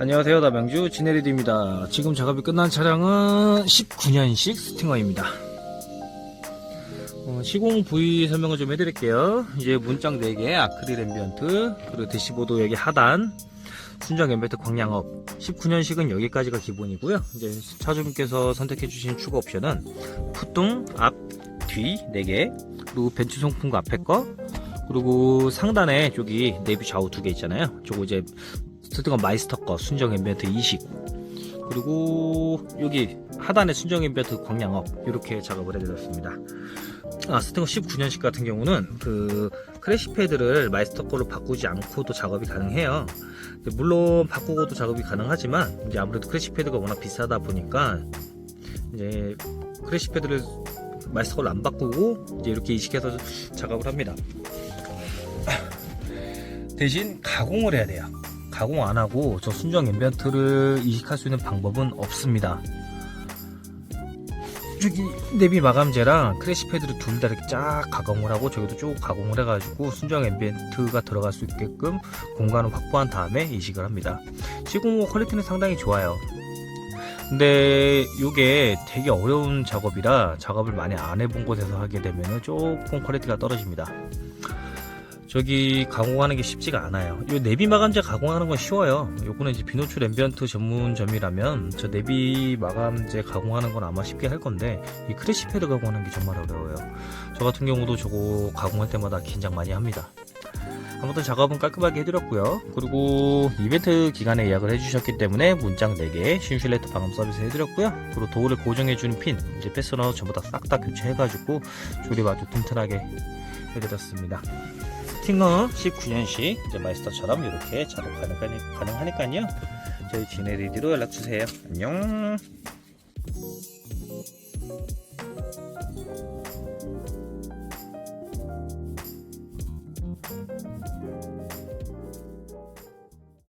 안녕하세요. 남양주 지네리드입니다. 지금 작업이 끝난 차량은 19년식 스팅어입니다. 어, 시공 부위 설명을 좀 해드릴게요. 이제 문짝 4개 아크릴 앰비언트 그리고 대시보드 여기 하단 순정 앰비언트 광량업. 19년식은 여기까지가 기본이고요. 이제 차주분께서 선택해주신 추가 옵션은 푸뚱 앞, 뒤 4개 그리고 벤츠 송풍구 앞에 거 그리고 상단에 저기 내비 좌우 두 개 있잖아요. 저거 이제 스티커 마이스터 거 순정 앰비언트 20 그리고 여기 하단에 순정 앰비언트 광량업 이렇게 작업을 해드렸습니다. 아 스티커 19년식 같은 경우는 그 크래시 패드를 마이스터 거로 바꾸지 않고도 작업이 가능해요. 물론 바꾸고도 작업이 가능하지만 이제 아무래도 크래시 패드가 워낙 비싸다 보니까 이제 크래시 패드를 마이스터 걸로 안 바꾸고 이제 이렇게 이식해서 작업을 합니다. 대신 가공을 해야 돼요 가공 안 하고 저 순정 앰비언트를 이식할 수 있는 방법은 없습니다. 저기 내비 마감재랑 크래시 패드를 둘 다 이렇게 쫙 가공을 하고 저기도 쭉 가공을 해가지고 순정 앰비언트가 들어갈 수 있게끔 공간을 확보한 다음에 이식을 합니다. 시공 후 퀄리티는 상당히 좋아요. 근데 이게 되게 어려운 작업이라 작업을 많이 안 해본 곳에서 하게 되면 조금 퀄리티가 떨어집니다. 저기 가공하는 게 쉽지가 않아요. 이 내비 마감재 가공하는 건 쉬워요. 요거는 이제 비노출 앰비언트 전문점이라면 저 내비 마감재 가공하는 건 아마 쉽게 할 건데 이 크래시 패드 가공하는 게 정말 어려워요. 저 같은 경우도 저거 가공할 때마다 긴장 많이 합니다. 아무튼 작업은 깔끔하게 해드렸고요. 그리고 이벤트 기간에 예약을 해주셨기 때문에 문장 4개, 신슐레트 방음 서비스 해드렸고요. 그리고 도어를 고정해주는 핀, 이제 패스너 전부 다 싹 다 교체해가지고 조립 아주 튼튼하게 해드렸습니다. 스팅어 19년식 이제 마이스터처럼 이렇게 작업 가능하니- 가능하니까요. 저희 지네리디로 연락 주세요. 안녕.